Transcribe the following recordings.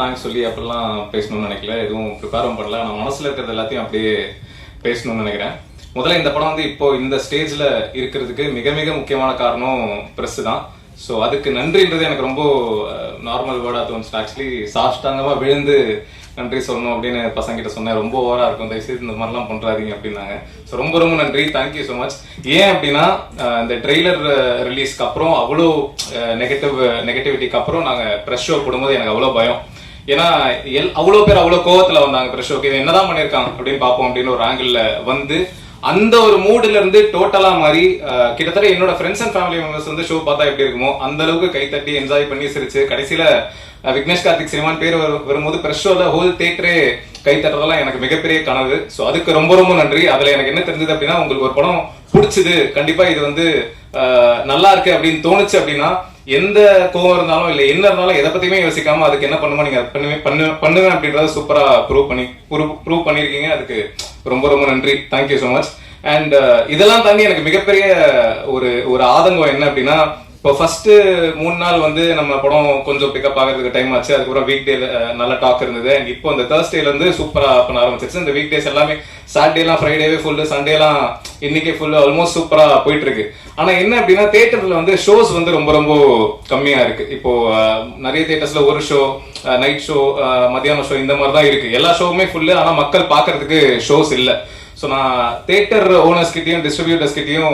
Thanks சொல்லி அப்படிலாம் பேசணும்னு நினைக்கல. எதுவும் ப்ரிப்பேரும் பண்ணல. நான் மனசுல இருக்கிறது எல்லாத்தையும் அப்படியே பேசணும்னு நினைக்கிறேன். முதல்ல இந்த படம் வந்து இப்போ இந்த ஸ்டேஜ்ல இருக்கிறதுக்கு மிக மிக முக்கியமான காரணம் பிரஸ் தான். ஸோ அதுக்கு நன்றின்றது எனக்கு ரொம்ப நார்மல் வேர்டா தோணுச்சு. ஆக்சுவலி சாஷ்டாங்கமா விழுந்து நன்றி சொல்லணும் அப்படின்னு பசங்கிட்ட சொன்னேன். ரொம்ப ஓவரா இருக்கும் தயவுசெய்து இந்த மாதிரிலாம் பண்றாதீங்க அப்படின்னாங்க. ஸோ ரொம்ப ரொம்ப நன்றி. தேங்க்யூ ஸோ மச் ஏன் அப்படின்னா இந்த ட்ரெய்லர் ரிலீஸ்க்கு அப்புறம் அவ்வளோ நெகட்டிவ் நெகட்டிவிட்டிக்கு அப்புறம் நாங்கள் ப்ரெஷ் ஷோ போடும்போது எனக்கு அவ்வளோ பயம். ஏன்னா எல் அவ்வளோ பேர் அவ்வளோ கோவத்தில் வந்தாங்க ப்ரெஷ் ஷோக்கு இது என்னதான் பண்ணியிருக்காங்க அப்படின்னு பார்ப்போம் அப்படின்னு ஒரு ஆங்கிளில் வந்து அந்த ஒரு மூடுல இருந்து டோட்டலா மாறி கிட்டத்தட்ட என்னோட ஃப்ரெண்ட்ஸ் அண்ட் ஃபேமிலி மெம்பர்ஸ் வந்து ஷோ பார்த்தா எப்படி இருக்குமோ அந்த அளவுக்கு கைத்தட்டி என்ஜாய் பண்ணி சிரிச்சு கடைசியில விக்னேஷ் கார்த்திக் சினிமான் பேர் வரும்போது ப்ரெஷ் ஷோல ஹோல் தேட்டரே கை தட்டுறதெல்லாம் எனக்கு மிகப்பெரிய கனவு. ஸோ அதுக்கு ரொம்ப ரொம்ப நன்றி. அதுல எனக்கு என்ன தெரிஞ்சது அப்படின்னா உங்களுக்கு ஒரு படம் பிடிச்சது. கண்டிப்பா இது வந்து நல்லா இருக்கு அப்படின்னு தோணுச்சு அப்படின்னா எந்த கோவம் இருந்தாலும் இல்ல என்ன இருந்தாலும் எதை பத்தியுமே யோசிக்காம அதுக்கு என்ன பண்ணுமோ நீங்க பண்ணுவே பண்ணு பண்ணுவேன் அப்படின்றத சூப்பரா ப்ரூவ் பண்ணி ப்ரூவ் பண்ணிருக்கீங்க அதுக்கு ரொம்ப ரொம்ப நன்றி. தேங்க்யூ ஸோ மச் அண்ட் இதெல்லாம் தாண்டி எனக்கு மிகப்பெரிய ஒரு ஒரு ஆதங்கம் என்ன அப்படின்னா இப்போ ஃபர்ஸ்ட் மூணு நாள் வந்து நம்ம படம் கொஞ்சம் பிக்கப் ஆகிறதுக்கு டைம் ஆச்சு. அதுக்கப்புறம் வீக் டே நல்ல டாக் இருந்தது. அண்ட் இப்போ இந்த தேர்ஸ்டேல இருந்து சூப்பரா பண்ண ஆரம்பிச்சிருச்சு. இந்த வீக் டேஸ் எல்லாமே சாட்டர்டேலாம் ஃப்ரைடேவே ஃபுல்லு சண்டேலாம் இன்னைக்கே ஃபுல்லு ஆல்மோஸ்ட் சூப்பரா போயிட்டு இருக்கு. ஆனா என்ன அப்படின்னா தேட்டர்ல வந்து ஷோஸ் வந்து ரொம்ப ரொம்ப கம்மியா இருக்கு. இப்போ நிறைய தேட்டர்ஸ்ல ஒரு ஷோ நைட் ஷோ மத்தியானம் ஷோ இந்த மாதிரி தான் இருக்கு. எல்லா ஷோவுமே ஃபுல்லு ஆனா மக்கள் பார்க்கறதுக்கு ஷோஸ் இல்லை. ஸோ நான் தேட்டர் ஓனர்ஸ் கிட்டையும் டிஸ்ட்ரிபியூட்டர்ஸ் கிட்டையும்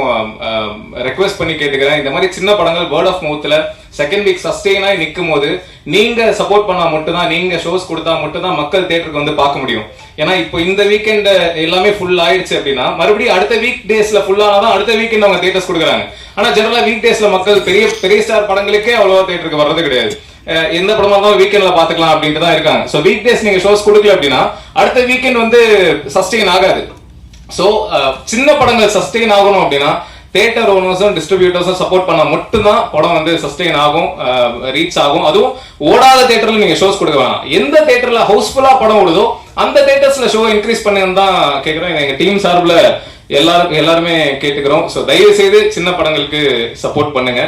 ரெக்வெஸ்ட் பண்ணி கேட்டுக்கிறேன். இந்த மாதிரி சின்ன படங்கள் வேர்ட் ஆஃப் மவுத்தில் செகண்ட் வீக் சஸ்டெயின் ஆகி நிற்கும் போது நீங்க சப்போர்ட் பண்ணா மட்டும்தான் நீங்க ஷோஸ் கொடுத்தா மட்டும்தான் மக்கள் தேட்டருக்கு வந்து பார்க்க முடியும். ஏன்னா இப்போ இந்த வீக்கெண்ட் எல்லாமே ஃபுல் ஆயிடுச்சு அப்படின்னா மறுபடியும் அடுத்த வீக் டேஸ்ல ஃபுல் அடுத்த வீக்கெண்ட் அவங்க தேட்டர்ஸ் கொடுக்குறாங்க. ஆனா ஜெனரலா வீக் டேஸ்ல மக்கள் பெரிய பெரிய ஸ்டார் படங்களுக்கே அவ்வளவா தேட்டருக்கு வர்றது கிடையாது. எந்த படமா இருந்தாலும் வீக்கெண்ட்ல பாத்துக்கலாம் அப்படின்ட்டு தான் இருக்காங்க. ஸோ வீக் டேஸ் நீங்க ஷோஸ் கொடுக்கல அப்படின்னா அடுத்த வீக்கெண்ட் வந்து சஸ்டெயின் ஆகாது. ஸோ uh, சின்ன படங்கள் சஸ்டெயின் ஆகணும் அப்படின்னா தேட்டர் ஓனர்ஸும் டிஸ்ட்ரிபியூட்டர்ஸும் சப்போர்ட் பண்ணா மட்டும்தான் படம் வந்து சஸ்டெயின் ஆகும் uh, ரீச் ஆகும். அதுவும் ஓடாத தேட்டர்ல நீங்க ஷோஸ் கொடுக்க வேணாம். எந்த தேட்டர்ல ஹவுஸ்ஃபுல்லா படம் ஓடுதோ அந்த தேட்டர்ஸ்ல ஷோ இன்க்ரீஸ் பண்ணுன்னு தான் கேக்குறேன் எங்க டீம் சார்பில் எல்லாரும் எல்லாருமே கேட்டுக்கிறோம். ஸோ தயவு செய்து சின்ன படங்களுக்கு சப்போர்ட் பண்ணுங்க.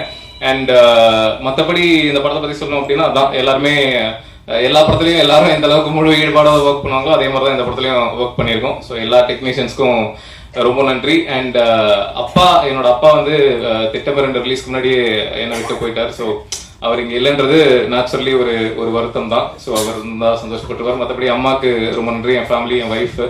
அண்ட் uh, மற்றபடி இந்த படத்தை பத்தி சொல்லணும் அப்படின்னா அதான் எல்லாருமே எல்லா படத்துலையும் எல்லாரும் எந்த அளவுக்கு முழு ஈடுபாடாக ஒர்க் பண்ணுவாங்களோ அதே மாதிரி தான் இந்த படத்துலையும் ஒர்க் பண்ணியிருக்கோம். ஸோ எல்லா டெக்னீஷியன்ஸ்க்கும் ரொம்ப நன்றி. அண்ட் அப்பா என்னோட அப்பா வந்து திட்டம்பர் திட்டம் ரெண்டு ரிலீஸ்க்கு முன்னாடி என்னை விட்டு போயிட்டார். ஸோ அவர் இங்கே இல்லைன்றது நேச்சுரலி ஒரு ஒரு வருத்தம் தான் ஸோ அவர் இருந்தால் சந்தோஷப்பட்டுருவார். மற்றபடி அம்மாவுக்கு ரொம்ப நன்றி. என் ஃபேமிலி என் ஒய்ஃப்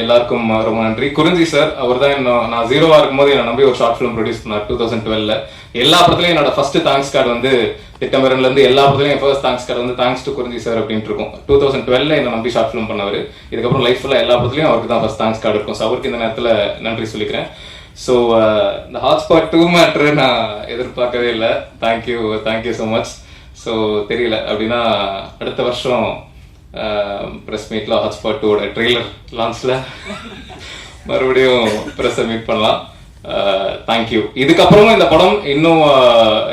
எல்லாருக்கும் ரொம்ப நன்றி. குறிஞ்சி சார் அவர் தான் நான் ஜீரோவா இருக்கும்போது என்னை நம்பி ஒரு ஷார்ட் ஃபிலிம் ப்ரொடியூஸ் பண்ணார் டூ தௌசண்ட் டுவெல்ல எல்லா படத்துலயும் என்னோட ஃபர்ஸ்ட் தேங்க்ஸ் கார்டு வந்து திட்டமிரன்ல இருந்து எல்லா படத்துலயும் ஃபர்ஸ்ட் தேங்க்ஸ் கார்டு வந்து தேங்க்ஸ் டு குறிஞ்சி சார் அப்படின்ட்டு இருக்கும். டூ தௌசண்ட் டுவெல்ல என்ன நம்பி ஷார்ட் ஃபிலிம் பண்ணவர். இதுக்கப்புறம் லைஃப் ஃபுல்லாக எல்லா படத்துலயும் அவருக்கு தான் ஃபர்ஸ்ட் தேங்க்ஸ் கார்டு இருக்கும். ஸோ அவருக்கு இந்த நேரத்தில் நன்றி சொல்லிக்கிறேன். ஸோ இந்த ஹாட்ஸ்பாட் டூ மேட்ரு நான் எதிர்பார்க்கவே இல்லை. Thank you thank you so much so தெரியல. அப்படின்னா அடுத்த வருஷம் ப்ரெஸ் மீட்ல ஹாட்ஸ்பாட்டோட ட்ரெய்லர் லான்ச்ல மறுபடியும் ப்ரெஸ்ஸை மீட் பண்ணலாம். தேங்க்யூ இதுக்கப்புறமும் இந்த படம் இன்னும்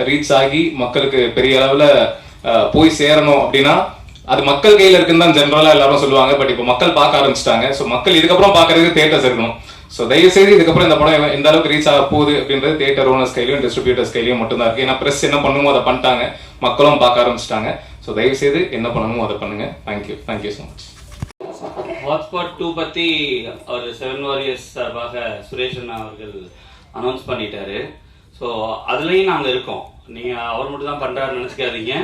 ரீச் ஆகி மக்களுக்கு பெரிய அளவில் போய் சேரணும் அப்படின்னா அது மக்கள் கையில இருக்குன்னு தான் ஜென்ரலா எல்லாரும் சொல்லுவாங்க. பட் இப்போ மக்கள் பார்க்க ஆரம்பிச்சிட்டாங்க. ஸோ மக்கள் இதுக்கப்புறம் பார்க்கறதுக்கு தேட்டர்ஸ் இருக்கணும். ஸோ தயவு செய்து இதுக்கப்புறம் இந்த படம் எந்த அளவுக்கு ரீச் ஆக போகுது அப்படின்றது தேட்டர் ஓனர்ஸ் கையிலையும் டிஸ்ட்ரிபியூட்டர்ஸ் கையிலையும் மட்டும்தான் இருக்கு. ஏன்னா பிரஸ் என்ன பண்ணுமோ அதை பண்ணிட்டாங்க. மக்களும் பார்க்க ஆரம்பிச்சிட்டாங்க. ஸோ தயவு செய்து என்ன பண்ணணுமோ அதை பண்ணுங்க. Thank you thank you so much hotspot two பத்தி அவர் செவன் வாரியர்ஸ் சார்பாக சுரேஷ் அண்ணா அவர்கள் அனௌன்ஸ் பண்ணிட்டாரு. ஸோ அதுலயும் நாங்க இருக்கோம். நீங்க அவர் மட்டும் தான் பண்றாருன்னு நினைச்சுக்காதீங்க.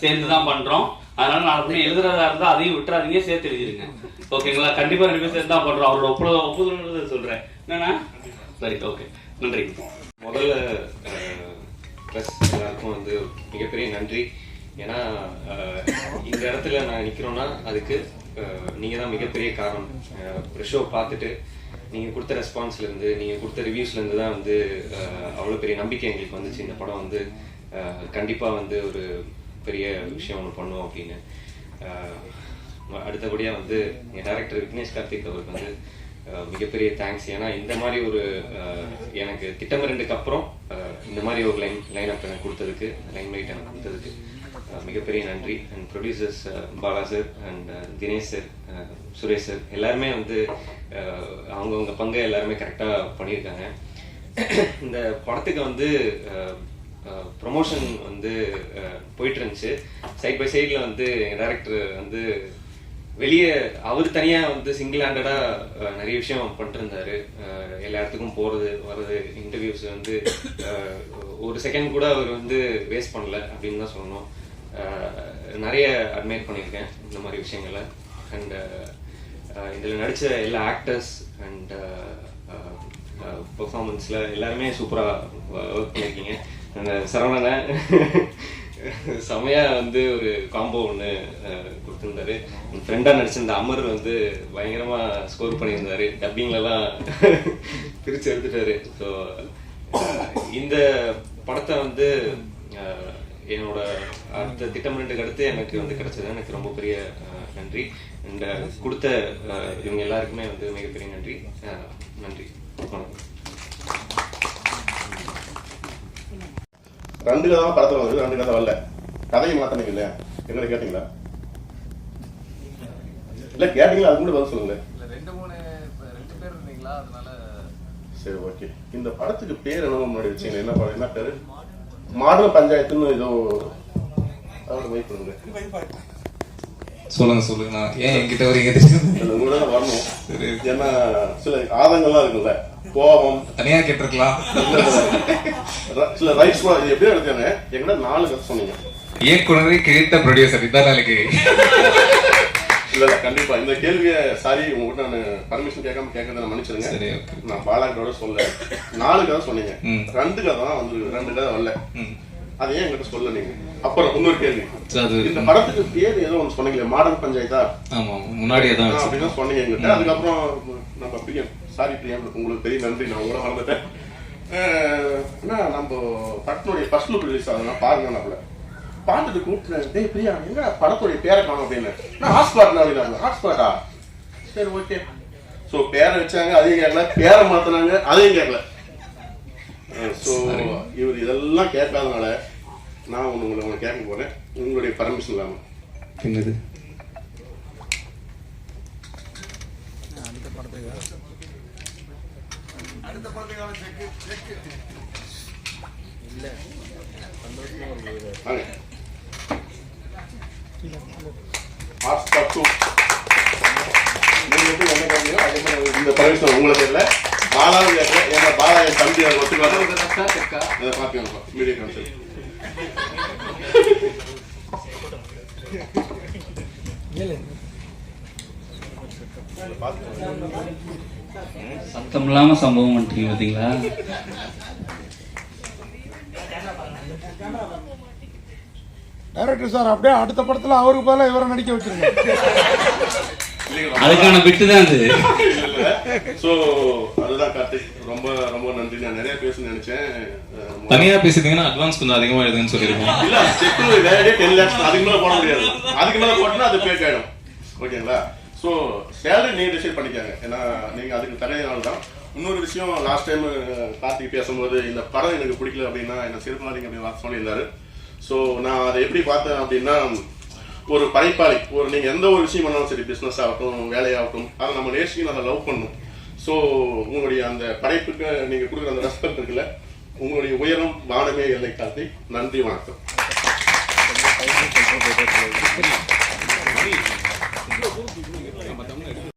சேர்ந்து தான் பண்றோம். அதனால நாளைக்கு எழுதுறதா இருந்தா அதையும் விட்டுறாதீங்க சேர்த்து எழுதிருங்க. ஓகேங்களா கண்டிப்பா ரெண்டு பேரும் சேர்ந்து தான் பண்றோம். அவரோட ஒப்புதல் ஒப்புதல் சொல்றேன். என்னன்னா சரி ஓகே நன்றி முதல்ல ப்ளஸ் எல்லாருக்கும் வந்து மிகப்பெரிய நன்றி. ஏன்னா இந்த இடத்துல நான் நிற்கிறோன்னா அதுக்கு நீங்கள் தான் மிகப்பெரிய காரணம். ஷோ பார்த்துட்டு நீங்கள் கொடுத்த ரெஸ்பான்ஸ்லேருந்து நீங்கள் கொடுத்த ரிவ்யூஸ்லேருந்து தான் வந்து அவ்வளோ பெரிய நம்பிக்கை எங்களுக்கு வந்துச்சு. இந்த படம் வந்து கண்டிப்பாக வந்து ஒரு பெரிய விஷயம் ஒன்று பண்ணுவோம் அப்படின்னு. அடுத்தபடியாக வந்து என் டேரக்டர் விக்னேஷ் கார்த்திக் அவருக்கு வந்து மிகப்பெரிய தேங்க்ஸ் ஏன்னா இந்த மாதிரி ஒரு எனக்கு எனக்கு திட்டமிரண்டுக்கு அப்புறம் இந்த மாதிரி ஒரு லைன் லைன் அப் எனக்கு கொடுத்ததுக்கு லைன் லைட் எனக்கு கொடுத்ததுக்கு மிகப்பெரிய நன்றி. And producers Bala sir and Dinesh sir Suresh sir எல்லாருமே வந்து அவங்கவுங்க பங்கை எல்லாருமே கரெக்டாக பண்ணியிருக்காங்க. இந்த படத்துக்கு வந்து ப்ரொமோஷன் வந்து போயிட்டு இருந்துச்சு சைட் பை சைடில் வந்து டேரக்டர் வந்து வெளியே அவர் தனியாக வந்து சிங்கிள் ஹேண்டடாக நிறைய விஷயம் பண்ணிட்டுருந்தாரு. எல்லா இடத்துக்கும் போகிறது வர்றது இன்டர்வியூஸ் வந்து ஒரு செகண்ட் கூட அவர் வந்து வேஸ்ட் பண்ணல அப்படின்னு தான் சொல்லணும். நிறைய அட்மையர் பண்ணியிருக்கேன் இந்த மாதிரி விஷயங்களை. அண்ட் இதில் நடித்த எல்லா ஆக்டர்ஸ் அண்ட் பெர்ஃபார்மன்ஸில் எல்லாருமே சூப்பராக ஒர்க் பண்ணியிருக்கீங்க. அந்த சரவணனை செமையாக வந்து ஒரு காம்போ ஒன்று கொடுத்துருந்தாரு. என் ஃப்ரெண்டாக நடிச்சிருந்த அமர் வந்து பயங்கரமாக ஸ்கோர் பண்ணியிருந்தாரு. டப்பிங்லலாம் பிரித்து எடுத்துட்டாரு. ஸோ இந்த படத்தை வந்து என்னோட அடுத்த திட்டமிட்டுக்கு அடுத்து எனக்கு வந்து கிடைச்சது. எனக்கு ரொம்ப பெரிய நன்றி. அண்ட் கொடுத்த இவங்க எல்லாருக்குமே வந்து மிகப்பெரிய நன்றி. நன்றி. வணக்கம். ரெண்டு கதை தான் படத்துல வந்து ரெண்டு கதை வரல கதையை மாத்தனீங்க இல்லையா? எங்களை கேட்டீங்களா? இல்ல கேட்டீங்களா? அது கூட பதில் சொல்லுங்களேன் இல்ல ரெண்டு மூணு இப்ப ரெண்டு பேர் இருந்தீங்களா? அதனால சரி ஓகே இந்த படத்துக்கு பேர் என்னமோ முன்னாடி வச்சீங்க என்ன படம்? என்ன பேரு? மாடல் பஞ்சாயத்துன்னு ஏதோ சொல்லுங்க சொல்லுங்க. ஏன் என்கிட்ட வரீங்க? உங்களோட வரணும். ஏன்னா சில ஆதங்கள்லாம் இருக்குல்ல. கோபம். தனியா கேட்டிருக்கலாம். சில ரைட்ஸ் இது எப்படியும் எடுத்தாங்க எங்கிட்ட நாலு சொன்னீங்க. இயக்குனரை கிழித்த ப்ரொடியூசர் இதான் நாளைக்கு. இல்ல கண்டிப்பா. இந்த கேள்வியை சாரி உங்ககிட்ட நான் பர்மிஷன் கேட்காம கேட்கறத நான் மன்னிச்சிருங்க சரி. நான் பாலாக்கோட சொல்ல நாலு கதை சொன்னீங்க. ரெண்டு கதை தான் வந்து ரெண்டு கதை வரல. அது ஏன் என்கிட்ட சொல்ல நீங்க. அப்புறம் இன்னொரு கேள்வி. இந்த படத்துக்கு பேர் ஏதோ ஒன்று சொன்னீங்களே மாடல் பஞ்சாயத்தா? ஆமா முன்னாடியே தான் அப்படின்னு சொன்னீங்க எங்கிட்ட அதுக்கப்புறம் நம்ம பிரியம் சாரி பிரியம் உங்களுக்கு பெரிய நன்றி நான் மறந்துட்டேன். அஹ், அண்ணா நம்ம படத்தினுடைய ஃபர்ஸ்ட் லுக் ரிலீஸ் ஆகுதுன்னா பாருங்க நம்மள. பார்த்துட்டு கூப்பிட்டு டேய் பிரியா எங்க படத்துடைய பேரை காணும் அப்படின்னு. நான் ஹாட்ஸ்பாட்ல அப்படின்னாங்க ஹாட்ஸ்பாட்டா சரி ஓகே ஸோ பேரை வச்சாங்க அதையும் கேட்கல. பேரை மாத்தினாங்க அதையும் கேட்கல. ஸோ இவர் இதெல்லாம் கேட்காதனால நான் ஒன்று உங்களை உங்களை கேட்க போறேன். உங்களுடைய பர்மிஷன் இல்லாமல் என்னது? வாங்க ஹாட்ஸ்பாட் டூ நீங்க எப்படி என்ன கேட்டீங்களோ அதே பர்மிஷன் உங்களுக்கு இல்லை. பாலாவும் கேட்கல ஏன்னா பாலா என் தம்பி அதை ஒத்துக்காத இதை பார்த்துக்கணும் மீடியா கவுன்சில் சத்தம் இல்லாம சம்பவம் பண்ணிட்டீங்க பாத்தீங்களா? டைரக்டர் சார் அப்படியே அடுத்த படத்துல அவருக்கு பதிலா இவரை நடிக்க வச்சிருங்க. அதுக்கான பிட்டு தான் அது. ஸோ அதுதான் கார்த்திக். ரொம்ப ரொம்ப நன்றி. நான் நிறைய பேசணும்னு நினைச்சேன். தனியா பேசிட்டீங்கன்னா அட்வான்ஸ் கொஞ்சம் அதிகமா எழுதுன்னு சொல்லிருக்கோம் இல்ல செக் வேலையே டென் லேக்ஸ் அதுக்கு மேல போட முடியாது. அதுக்கு மேல போட்டா அது பேக் ஆயிடும். ஓகேங்களா? ஸோ சேலரி நீங்க டிசைட் பண்ணிக்காங்க. ஏன்னா நீங்க அதுக்கு தகுதியானால தான். இன்னொரு விஷயம் லாஸ்ட் டைம் கார்த்திக் பேசும்போது இந்த படம் எனக்கு பிடிக்கல அப்படின்னா என்ன சிறுபாதிங்க அப்படின்னு சொல்லியிருந்தாரு. ஸோ நான் அதை எப்படி பார்த்தேன் அப்படின்னா ஒரு படைப்பாளி ஒரு நீங்க எந்த ஒரு விஷயம் பண்ணாலும் சரி பிசினஸ் ஆகட்டும் வேலையாகட்டும் அதை நம்ம நேசிக்கணும் அதை லவ் பண்ணணும். ஸோ உங்களுடைய அந்த படைப்புக்கு நீங்க கொடுக்குற அந்த ரெஸ்பெக்ட் இருக்குல்ல உங்களுடைய உயரம் வானமே எல்லை கார்த்திக் நன்றி வணக்கம்.